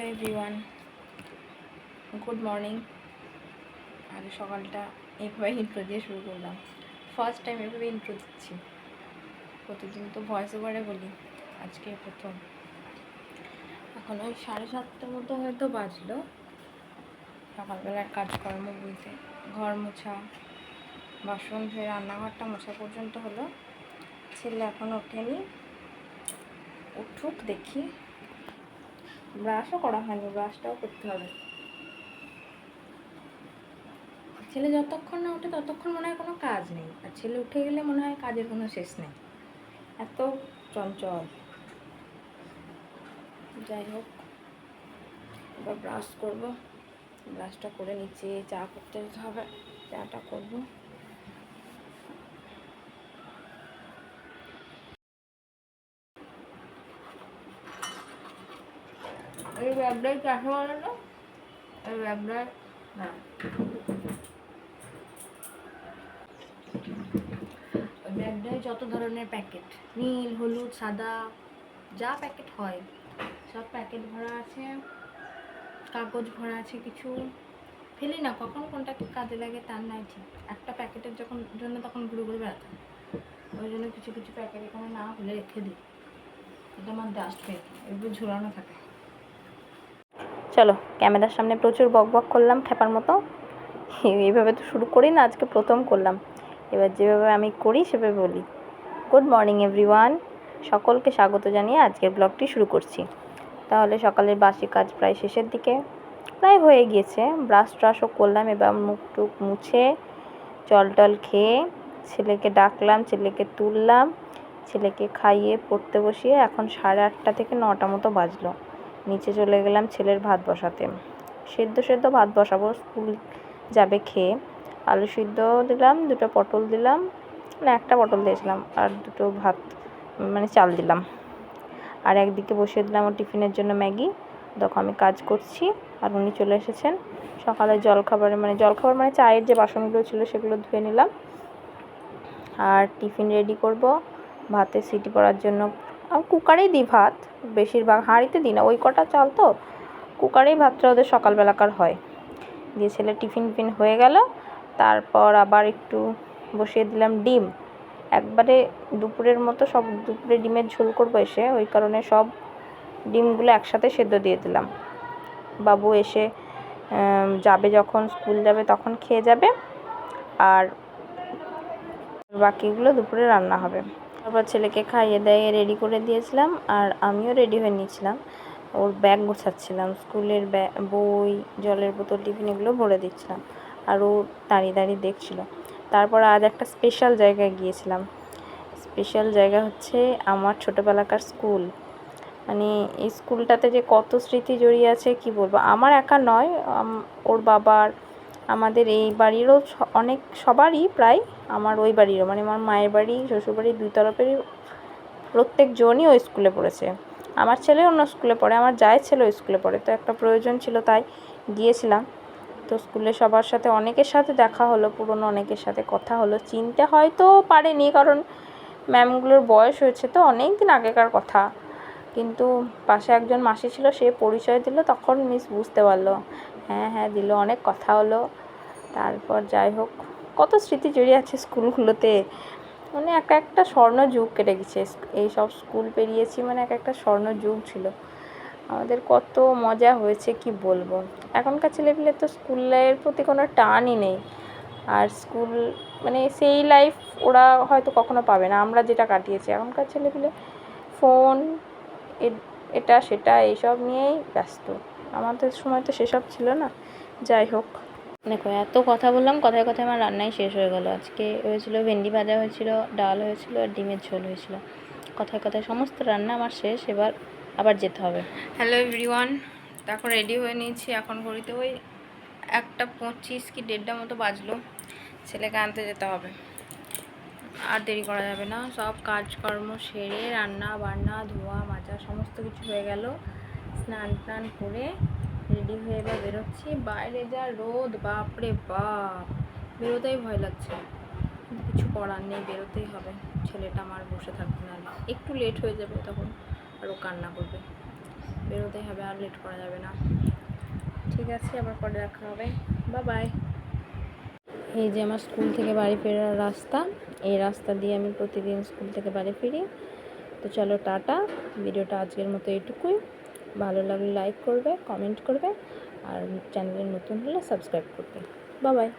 Everyone, good morning. আজ সকালটা এইভাবে ইন্ট্রো দিয়ে শুরু করলাম। ফার্স্ট টাইম এভাবে ইন্ট্রো দিচ্ছি। প্রতিদিন তো ভয়েস ওভারে বলি, আজকে প্রথম। এখন ওই সাড়ে সাতটার মতো হয়তো বাজলো। সকালবেলার কাজকর্ম বলতে ঘর মোছা, বাসন ধুয়ে রান্নাঘরটা মোছা পর্যন্ত হলো। ছেলে এখন ওঠেনি। উঠুক দেখি। ব্রাশও করা হয়নি ব্রাশটাও করতে হবে। ছেলে যতক্ষণ না ওঠে ততক্ষণ মনে হয় কোনো কাজ নেই। আর ছেলে উঠে গেলে মনে হয় কাজের কোনো শেষ নেই। এত চঞ্চল। যাই হোক, এবার ব্রাশ করব। ব্রাশটা করে নিচে চা করতে হবে। চাটা করব। এই ব্যাগটাই বলে না এই ব্যাগটায় না। ব্যাগটায় যত ধরনের প্যাকেট নীল, হলুদ, সাদা, যা প্যাকেট হয়, সব প্যাকেট ভরা আছে, কাগজ ভরা আছে কিছু। ফেলি না, কখন কোনটা কি কাজে লাগে তার নাই ঠিক। একটা প্যাকেটের যখন জন্য তখন ঘুরে ঘুরে বেড়াতাম ওই জন্য কিছু কিছু প্যাকেট এখানে না হলে রেখে দিই। এটা আমার ডাস্টবিন এগুলো ঝুলানো থাকে। চলো, ক্যামেরার সামনে প্রচুর বক বক করলাম, খেপার মতো। এইভাবে তো শুরু করি না, আজকে প্রথম করলাম। এবার যেভাবে আমি করি, সেভাবে বলি। গুড মর্নিং এভরিওয়ান সকলকে স্বাগত জানিয়ে আজকের ব্লগটি শুরু করছি। তাহলে সকালের বাসি কাজ প্রায় শেষের দিকে। প্রায় হয়ে গিয়েছে। ব্রাশ ট্রাশও করলাম, এবার মুখ টুক মুছে জল টল খেয়ে ছেলেকে ডাকলাম, ছেলেকে তুললাম, ছেলেকে খাইয়ে পড়তে বসিয়ে এখন সাড়ে আটটা থেকে নটা মতো বাজলো। নিচে চলে গেলাম ছেলের ভাত বসাতে। সেদ্ধ সেদ্ধ ভাত বসাবো, স্কুল যাবে খেয়ে। আলু সিদ্ধ দিলাম, দুটো পটল দিলাম না একটা পটল দিয়েছিলাম আর দুটো ভাত মানে চাল দিলাম। আর একদিকে বসিয়ে দিলাম ওর টিফিনের জন্য ম্যাগি। দেখো আমি কাজ করছি আর উনি চলে এসেছেন। সকালে জলখাবারে মানে জলখাবার মানে চায়ের যে বাসনগুলো ছিল সেগুলো ধুয়ে নিলাম। আর টিফিন রেডি করব, ভাতে সিটি পড়ার জন্য কুকারেই দিই ভাত। বেশিরভাগ হাঁড়িতে দিই না, ওই কটা চাল তো, কুকারেই ভাতটা ওদের সকালবেলাকার হয়। দিয়ে ছেলে টিফিন ফিন হয়ে গেল, তারপর আবার একটু বসিয়ে দিলাম ডিম। একবারে দুপুরের মতো সব দুপুরে ডিমের ঝোল করব এসে, ওই কারণে সব ডিমগুলো একসাথে সেদ্ধ দিয়ে দিলাম। বাবু এসে যাবে যখন, স্কুল যাবে তখন খেয়ে যাবে, আর বাকিগুলো দুপুরে রান্না হবে। তারপর ছেলেকে খাইয়ে দাইয়ে রেডি করে দিয়েছিলাম আর আমিও রেডি হয়ে নিয়েছিলাম। ওর ব্যাগ গোছাচ্ছিলাম, স্কুলের বই, জলের বোতল, টিফিন এগুলো ভরে দিচ্ছিলাম। আর ও দাঁড়িয়ে দাঁড়িয়ে দেখছিল। তারপর আজ একটা স্পেশাল জায়গায় গিয়েছিলাম। স্পেশাল জায়গা হচ্ছে আমার ছোটোবেলাকার স্কুল মানে এই স্কুলটাতে যে কত স্মৃতি জড়িয়ে আছে, কি বলব? আমার একা নয় ওর বাবার, আমাদের এই বাড়িরও অনেক, সবারই প্রায় আমার ওই বাড়িরও মানে আমার মায়ের বাড়ি, শ্বশুরবাড়ি দুই তরফেরই প্রত্যেকজনই ওই স্কুলে পড়েছে। আমার ছেলে অন্য স্কুলে পড়ে, আমার জায়ের ছেলে ওই স্কুলে পড়ে, তো একটা প্রয়োজন ছিল তাই গিয়েছিলাম। তো স্কুলে সবার সাথে অনেকের সাথে দেখা হলো, পুরনো অনেকের সাথে কথা হলো। চিনতে হয়তো পারেনি, কারণ ম্যামগুলোর বয়স হয়েছে তো অনেক দিন আগেকার কথা। কিন্তু পাশে একজন মাসি ছিল, সে পরিচয় দিল, তখন মিস বুঝতে পারল। হ্যাঁ হ্যাঁ দিল, অনেক কথা হলো। তারপর যাই হোক কত স্মৃতি জড়িয়ে আছে স্কুলগুলোতে? মানে এক একটা স্বর্ণ যুগ কেটে গেছে। এই সব স্কুল পেরিয়েছি মানে এক একটা স্বর্ণ যুগ ছিল। আমাদের কত মজা হয়েছে, কি বলব? এখনকার ছেলেপিলে তো স্কুলের প্রতি কোনো টানই নেই। আর স্কুল মানে সেই লাইফ ওরা হয়তো কখনো পাবে না। আমরা যেটা কাটিয়েছি, এখনকার ছেলেপিলে ফোন এটা সেটা, এইসব নিয়েই ব্যস্ত। আমাদের সময় তো সেসব ছিল না। যাই হোক। দেখো, এত কথা বললাম, কথায় কথায় আমার রান্নাই শেষ হয়ে গেল। আজকে হয়েছিল ভেন্ডি ভাজা হয়েছিল, ডাল হয়েছিল আর ডিমের ঝোল হয়েছিল। কথায় কথায় সমস্ত রান্না আমার শেষ, এবার আবার যেতে হবে। হ্যালো এভরিওয়ান এখন রেডি হয়ে নিয়েছি, এখন ঘড়িতে ওই একটা পঁচিশ কি দেড়টা মতো বাজলো, ছেলেকে আনতে যেতে হবে। আর দেরি করা যাবে না, সব কাজকর্ম সেরে রান্না, বান্না, ধোয়া, মাজা, সমস্ত কিছু হয়ে গেল। স্নান টান করে রেডি হয়ে এবার বেরোচ্ছি। বাইরে যা রোদ, বাপরে বাপ। বেরোতেই ভয় লাগছে। কিছু করার নেই, বেরোতেই হবে। ছেলেটা আমার বসে থাকবে না। একটু লেট হয়ে যাবে তখন আরও কান্না করবে। বেরোতেই হবে, আর লেট করা যাবে না। ঠিক আছে, আবার পরে দেখা হবে। বা বাই এই যে আমার স্কুল থেকে বাড়ি ফেরার রাস্তা, এই রাস্তা দিয়ে আমি প্রতিদিন স্কুল থেকে বাড়ি ফিরি। তো চলো টাটা। ভিডিওটা আজকের মতো এইটুকুই। ভালো লাগলে লাইক করবে কমেন্ট করবে আর চ্যানেলে নতুন হলে সাবস্ক্রাইব করবে। বাই